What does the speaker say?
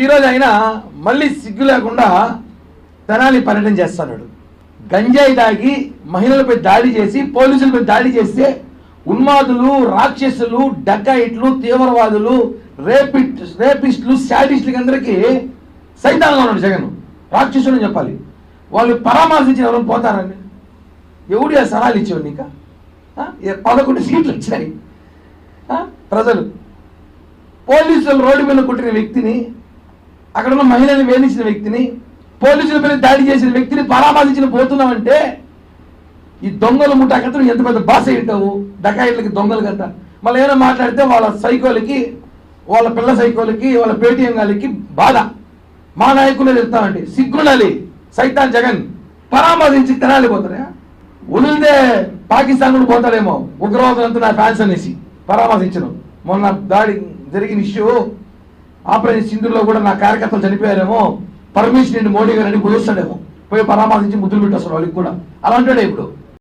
ఈరోజు ఆయన మళ్ళీ సిగ్గు లేకుండా తెనాలి పర్యటన చేస్తున్నాడు. గంజాయి తాగి మహిళలపై దాడి చేసి పోలీసులపై దాడి చేస్తే ఉన్మాదులు రాక్షసులు డకాయిట్లు తీవ్రవాదులు రేపిట్ రేపిస్టులు శాడిస్టులకి అందరికీ సైతాంగా ఉన్నాడు జగన్. రాక్షసులు అని చెప్పాలి. వాళ్ళు పరామర్శించిన ఎవరు పోతారండి? ఎవడు ఆ సలహాలు ఇచ్చేవాడు ఇంకా పదకొండు సీట్లు వచ్చాయి ప్రజలు. పోలీసులు రోడ్డు మీద కొట్టిన వ్యక్తిని అక్కడ ఉన్న మహిళని వేధించిన వ్యక్తిని పోలీసుల మీద దాడి చేసిన వ్యక్తిని పరామర్శించిన పోతున్నామంటే ఈ దొంగల ముఠాకతను ఎంత పెద్ద బాస ఏంటావు డకాయిలకి దొంగలు కదా మళ్ళీ ఏమైనా మాట్లాడితే వాళ్ళ సైకోలకి వాళ్ళ పిల్ల సైకోలకి వాళ్ళ పేటీఎం గాలికి బాధ. మా నాయకులే చెప్తామండి సిగ్గుండాలి సైతాన్ జగన్. పరామర్శించి తినాలి పోతారా? ఉలిదే పాకిస్తాన్ కూడా పోతాడేమో ఉగ్రవాదులంతా నా ఫ్యాన్స్ అనేసి. పరామర్శించను. మొన్న దాడి జరిగిన ఇష్యూ ఆపరేషన్ సింధులో కూడా నా కార్యకర్తలు చనిపోయారేమో పర్మిషన్ మోడీ గారు అని కుదుస్తాడేమో పోయి పరామర్శించి ముద్దులు పెట్టేస్తాడు వాళ్ళకి కూడా. అలాంటాడే ఇప్పుడు.